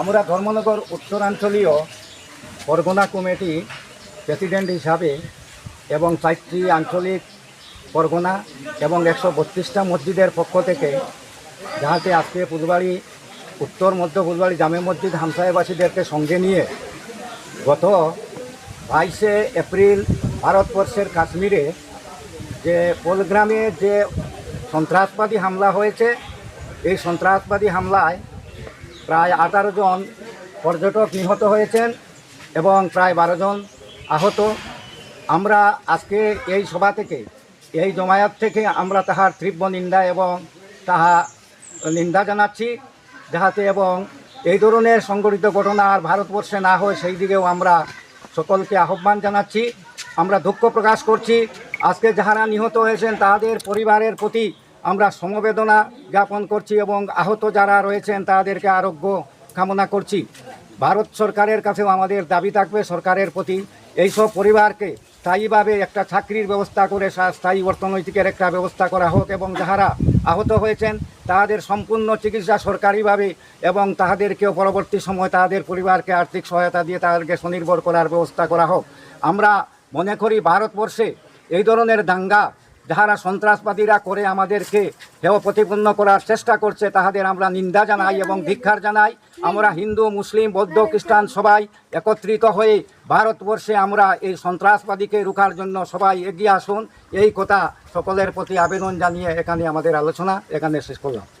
আমরা ধর্মনগর উত্তরাঞ্চলীয় পরগনা কমিটি প্রেসিডেন্ট হিসাবে এবং চারটি আঞ্চলিক পরগনা এবং একশো বত্রিশটা মসজিদের পক্ষ থেকে যাহাতে আজকে ফুলবাড়ি, উত্তর মধ্য ফুলবাড়ি জামে মসজিদ হামসাহেবাসীদেরকে সঙ্গে নিয়ে গত বাইশে এপ্রিল ভারতবর্ষের কাশ্মীরে যে পোলগ্রামে যে সন্ত্রাসবাদী হামলা হয়েছে, এই সন্ত্রাসবাদী হামলায় প্রায় আঠারো জন পর্যটক নিহত হয়েছেন এবং প্রায় বারো জন আহত। আমরা আজকে এই সভা থেকে, এই জমায়েত থেকে আমরা তাহার তীব্র নিন্দা এবং তাহা নিন্দা জানাচ্ছি, যাহাতে এবং এই ধরনের সংগঠিত ঘটনা আর ভারতবর্ষে না হয় সেই দিকেও আমরা সকলকে আহ্বান জানাচ্ছি। আমরা দুঃখ প্রকাশ করছি। আজকে যাহারা নিহত হয়েছেন তাদের পরিবারের প্রতি আমরা সমবেদনা জ্ঞাপন করছি এবং আহত যারা রয়েছেন তাদেরকে আরোগ্য কামনা করছি। ভারত সরকারের কাছেও আমাদের দাবি থাকবে সরকারের প্রতি। এইসব পরিবারকে স্থায়ীভাবে একটা চাকরির ব্যবস্থা করে স্থায়ী অর্থনৈতিকের একটা ব্যবস্থা করা হোক এবং যাহারা আহত হয়েছেন, তাদের সম্পূর্ণ চিকিৎসা সরকারিভাবে এবং তাহাদেরকেও পরবর্তী সময় তাদের পরিবারকে আর্থিক সহায়তা দিয়ে তাদেরকে স্বনির্ভর করার ব্যবস্থা করা হোক। আমরা মনে করি ভারতবর্ষে এই ধরনের দাঙ্গা যাহারা সন্ত্রাসবাদীরা করে আমাদেরকে হেয় প্রতিপন্ন করার চেষ্টা করছে, তাহাদের আমরা নিন্দা জানাই এবং ভিক্ষার জানাই। আমরা হিন্দু, মুসলিম, বৌদ্ধ, খ্রিস্টান সবাই একত্রিত হয়ে ভারতবর্ষে আমরা এই সন্ত্রাসবাদীকে রুখার জন্য সবাই এগিয়ে আসুন। এই কথা সকলের প্রতি আবেদন জানিয়ে এখানে আমাদের আলোচনা এখানে শেষ করলাম।